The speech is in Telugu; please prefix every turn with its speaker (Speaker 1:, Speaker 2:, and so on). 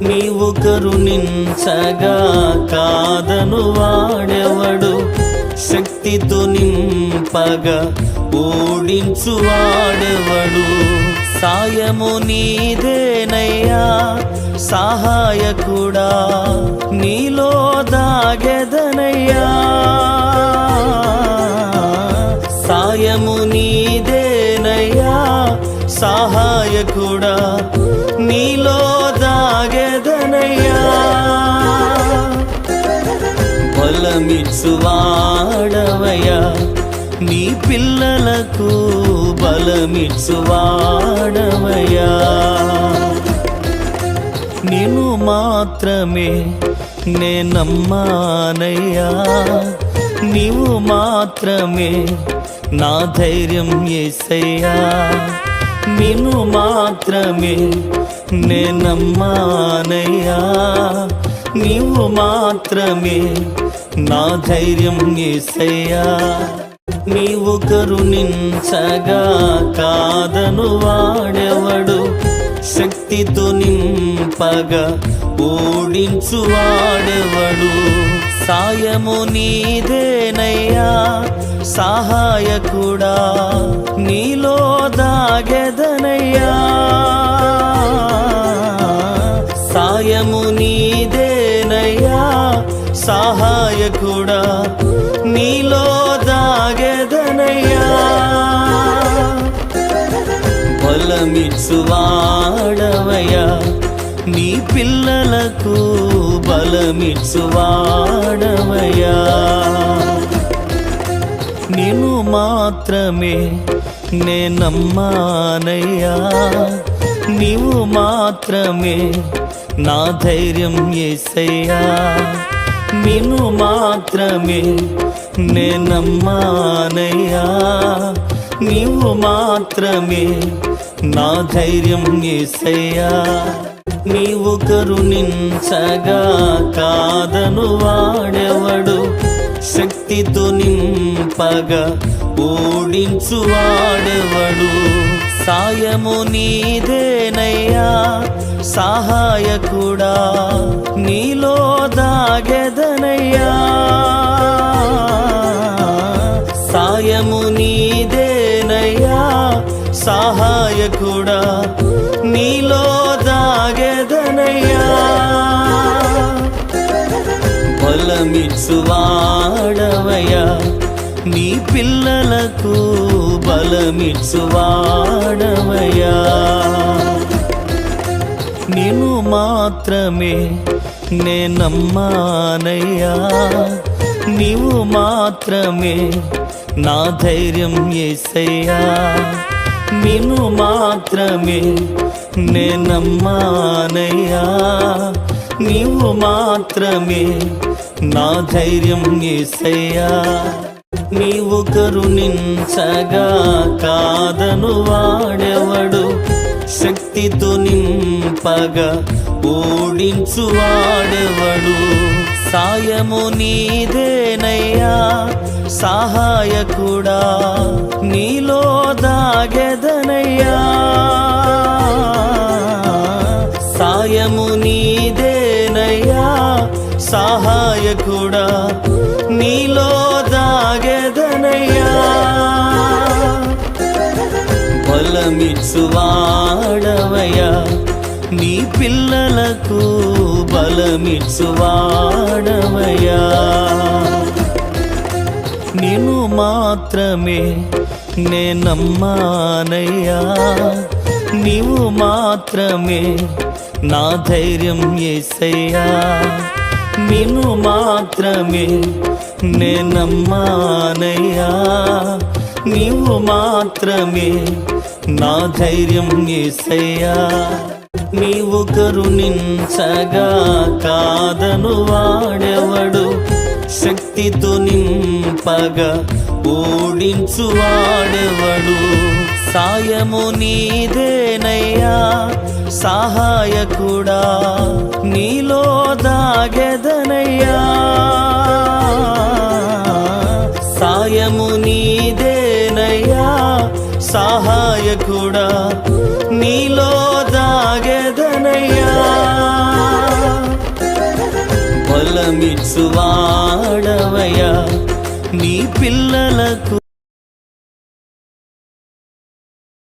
Speaker 1: నీవు కరుణించగా కాదను వాడెవడు శక్తితో నింపగా ఓడించు వాడెవడు సాయము నీదేనయ్యా సహాయకుడా నీలో దాగెదనయ్యా. బలమిచ్చువాడవయ్యా. నీ పిల్లలకు బలమిచ్చువాడవయ్యా. నిన్ను మాత్రమే నేనమ్మానయ్యా. నీవు మాత్రమే నా ధైర్యం ఏసయ్యా. నిన్ను మాత్రమే నేనమ్మానయ్యా. నీవు మాత్రమే నా ధైర్యం ఏసయ్యా నీవు కరుణించగా కాదను వాడెవడు? శక్తితో నింపగా ఓడించు వాడెవడు? సాయము నీదేనయ్యా సహాయకుడా నీలో దాగెదనయ్యా. సాయము నీదేనయ్యా సహాయ బలమిచ్చువాడవయ్యా. నీ పిల్లలకు బలమిచ్చువాడవయ్యా. నిన్ను మాత్రమే నేనమ్మానయ్యా. నీవు మాత్రమే నా ధైర్యం ఏసయ్యా. నిన్ను మాత్రమే నేనమ్మానయ్యా. నీవు మాత్రమే నా ధైర్యం ఏసయ్యా నీవు కరుణించగా కాదను వాడెవడు? శక్తితో నింపగా ఓడించు వాడెవడు? సాయము నీదేనయ్యా సహాయకుడా నీలో దాగెదనయ్యా. సాయము నీ సహాయకుడా నీలో దాగెదనయ్యా బలమిచ్చువాడవయ్యా నీ పిల్లలకు బలమిచ్చువాడవయ్యా. నిన్ను మాత్రమే నేనమ్మానయ్యా. నీవు మాత్రమే నా ధైర్యం ఏసయ్యా. నిన్ను మాత్రమే నేనమ్మానయ్యా. నీవు మాత్రమే నా ధైర్యం ఏసయ్యా. నీవు కరుణించగా కాదను వాడెవడు. శక్తితో నింపగా ఓడించు వాడెవడు. సాయము నీదేనయ్యా. సహాయకుడా నీలో దాగెదనయ్యా. సాయము నీదేనయ్యా సహాయకుడా నీలో దాగెదనయ్యా. బలమిచ్చువాడవయ్యా నీ పిల్లలకు బలమిచ్చువాడవయ్యా. మాత్రమే నేనమ్మానయ్యా నీవు మాత్రమే నా ధైర్యం ఏసయ్యా. నిన్ను మాత్రమే నేనమ్మానయ్యా నీవు మాత్రమే నా ధైర్యం ఏసయ్యా. నీవు కరుణించగా కాదను వాడెవడు. శక్తితో నింపగా ఓడించు వాడెవడు? సాయము నీదేనయ్యా సహాయకుడా నీలో దాగెదనయ్యా. సాయము నీదేనయ్యా సహాయకుడా నీలో బలమిచ్చువాడవయ్యా నీ పిల్లలకు